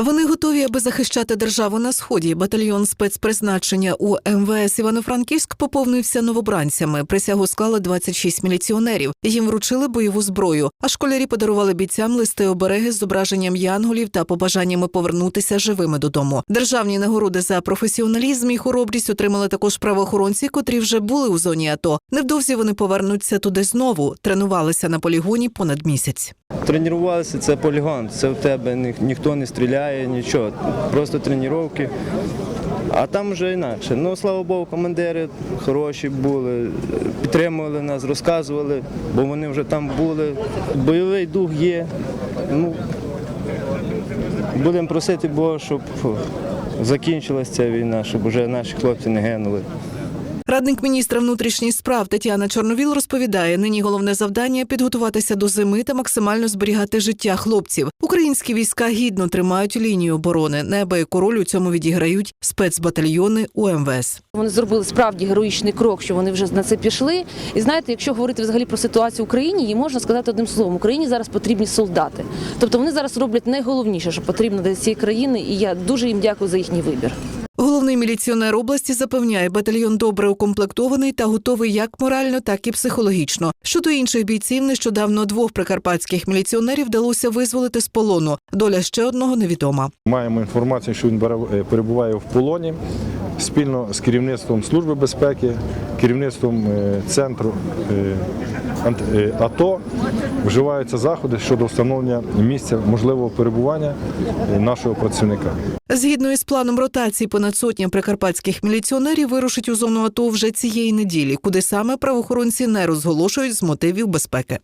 Вони готові, аби захищати державу на сході. Батальйон спецпризначення у МВС Івано-Франківськ поповнився новобранцями. Присягу склали 26 міліціонерів. Їм вручили бойову зброю. А школярі подарували бійцям листи обереги з зображенням янголів та побажаннями повернутися живими додому. Державні нагороди за професіоналізм і хоробрість отримали також правоохоронці, котрі вже були у зоні АТО. Невдовзі вони повернуться туди знову. Тренувалися на полігоні понад місяць. Тренувалися, це полігон, це в тебе ні, ніхто не стріляє, нічого. Просто тренування. А там вже інакше. Ну, слава Богу, командири хороші були, підтримували нас, розказували, бо вони вже там були. Бойовий дух є. Ну, будемо просити Бога, щоб закінчилася ця війна, щоб вже наші хлопці не гинули. Радник міністра внутрішніх справ Тетяна Чорновіл розповідає: нині головне завдання підготуватися до зими та максимально зберігати життя хлопців. Українські війська гідно тримають лінію оборони. Неабияку роль у цьому відіграють спецбатальйони УМВС. Вони зробили справді героїчний крок, що вони вже на це пішли. І знаєте, якщо говорити взагалі про ситуацію в Україні, її можна сказати одним словом: Україні зараз потрібні солдати. Тобто вони зараз роблять найголовніше, що потрібно для цієї країни, і я дуже їм дякую за їхній вибір. Головний міліціонер області запевняє, батальйон добре укомплектований та готовий як морально, так і психологічно. Щодо інших бійців, нещодавно двох прикарпатських міліціонерів вдалося визволити з полону. Доля ще одного невідома. Маємо інформацію, що він е, перебуває в полоні спільно з керівництвом Служби безпеки, керівництвом е, центру е, АТО. Вживаються заходи щодо встановлення місця можливого перебування нашого працівника. Згідно із планом ротації, понад сотня прикарпатських міліціонерів вирушить у зону АТО вже цієї неділі, куди саме правоохоронці не розголошують з мотивів безпеки.